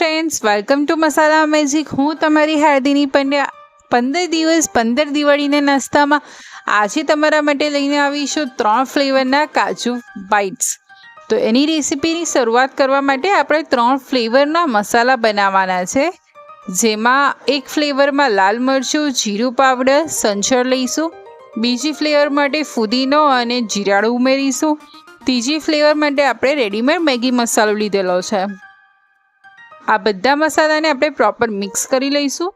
Friends welcome to masala magic હું તમારી હાર્દિની પંડ્યા પંદર દિવસ, પંદર દિવાળીના નાસ્તામાં આજે તમારા માટે લઈને આવીશું ત્રણ ફ્લેવરના કાજુ બાઇટ્સ તો એની રેસીપીની શરૂઆત કરવા માટે આપણે ત્રણ ફ્લેવરના મસાલા બનાવવાના છે. જેમાં એક ફ્લેવરમાં લાલ મરચું, જીરું પાવડર સંચળ લઈશું. બીજી ફ્લેવર માટે ફુદીનો અને જીરાળું ઉમેરીશું. ત્રીજી ફ્લેવર માટે આપણે રેડીમેડ મેગી મસાલો લીધેલો છે. આ બધા મસાલાને આપણે પ્રોપર મિક્સ કરી લઈશું.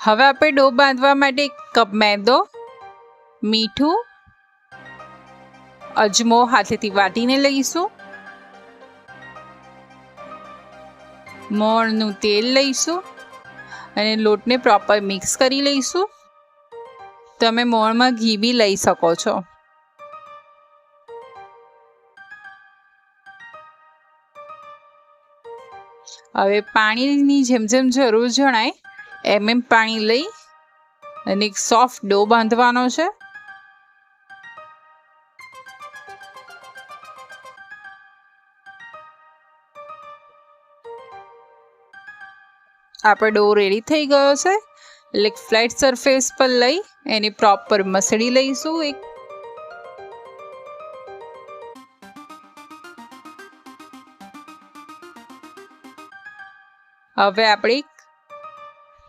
હવે આપણે ડો બાંધવા માટે એક કપ મેદો, મીઠું, અજમો હાથેથી વાટીને લઈશું. મોણનું તેલ લઈશું. અને લોટને પ્રોપર મિક્સ કરી લઈશું. તમે મોણમાં ઘી બી લઈ શકો છો. હવે પાણીની જેમ જેમ જરૂર જણાય, એમ એમ પાણી લઈ અને એક સોફ્ટ ડો બાંધવાનો છે. આપણો ડો રેડી થઈ ગયો છે. એટલે ફ્લેટ સરફેસ પર લઈ, એની પ્રોપર મસળી લઈશું એક. હવે આપણે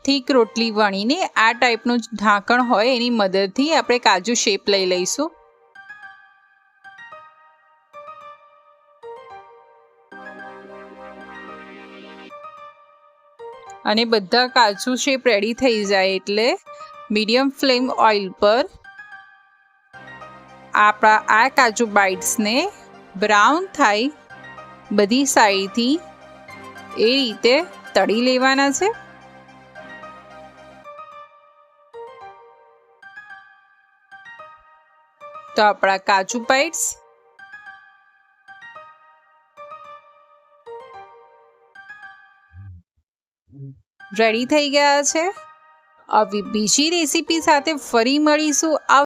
થીક રોટલી વણીને આ ટાઈપનું ઢાંકણ હોય એની મદદથી આપણે કાજુ શેપ લઈ લઈશું. અને બધા કાજુ શેપ રેડી થઈ જાય એટલે મીડિયમ ફ્લેમ ઓઇલ પર આપણા આ કાજુ બાઇટ્સને બ્રાઉન થાય બધી સાઈડથી એ રીતે તળી લેવાના છે. તો આપણા કાજુ બાઇટ્સ રેડી થઈ ગયા છે? આવી બીજી રેસીપી સાથે ફરી મળીશું.